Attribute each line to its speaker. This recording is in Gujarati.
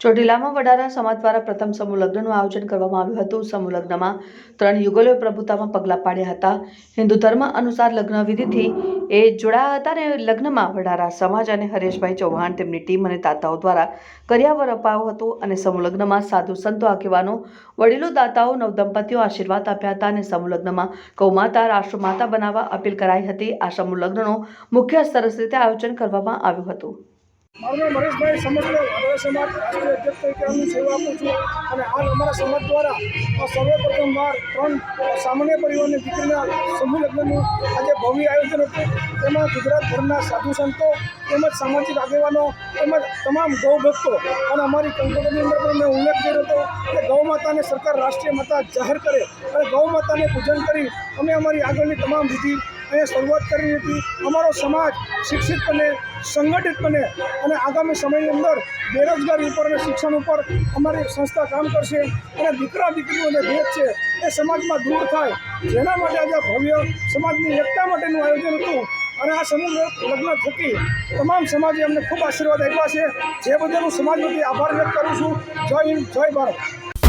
Speaker 1: ચોટીલામાં વડારા સમાજ દ્વારા પ્રથમ સમૂહ લગ્નનું આયોજન કરવામાં આવ્યું હતું. સમૂહ લગ્નમાં ત્રણ યુગલોએ પ્રભુતામાં પગલાં પાડ્યા હતા. હિન્દુ ધર્મ અનુસાર લગ્ન વિધિથી એ જોડાયા હતા અને લગ્નમાં વડારા સમાજ અને હરેશભાઈ ચૌહાણ તેમની ટીમ અને દાતાઓ દ્વારા કર્યાવર અપાયો હતો અને સમૂહ લગ્નમાં સાધુ સંતો, આગેવાનો, વડીલો, દાતાઓ, નવદંપતીઓ આશીર્વાદ આપ્યા હતા અને સમૂહ લગ્નમાં કૌમાતા રાષ્ટ્રમાતા બનાવવા અપીલ કરાઈ હતી. આ સમૂહ લગ્નનું મુખ્ય સરસ રીતે આયોજન કરવામાં આવ્યું હતું.
Speaker 2: મારું નામ હરેશભાઈ સમગ્ર વાદળા સમાજ રાષ્ટ્રીય અધ્યક્ષ તરીકે હું સેવા આપું છું. અને હાલ અમારા સમાજ દ્વારા આ સર્વપ્રથમ વાર ત્રણ સામાન્ય પરિવારની દીકરીના સમૂહ લગ્નનું આજે ભવ્ય આયોજન હતું. તેમાં ગુજરાતભરના સાધુ સંતો, તેમજ સામાજિક આગેવાનો, તેમજ તમામ ગૌ ભક્તો અને અમારી કંકોત્રીની અંદર પણ મેં ઉલ્લેખ કર્યો હતો કે ગૌ માતાને સરકાર રાષ્ટ્રીય માતા જાહેર કરે અને ગૌ માતાને પૂજન કરી અમે અમારી આગળની તમામ વિધિ અહીંયા શરૂઆત કરી હતી. અમારો સમાજ શિક્ષિત બને, સંગઠિત બને અને આગામી સમયની અંદર બેરોજગારી ઉપર અને શિક્ષણ ઉપર અમારી સંસ્થા કામ કરશે અને દીકરા દીકરીઓ જે ભેદ છે એ સમાજમાં દૂર થાય. જેના માટે આજે ભવ્ય સમાજની એકતા માટેનું આયોજન હતું અને આ સમૂહ લગ્ન થકી તમામ સમાજે અમને ખૂબ આશીર્વાદ આપ્યા છે. જે બદલ હું સમાજ વતી આભાર વ્યક્ત કરું છું. જય હિન્દ, જય ભારત.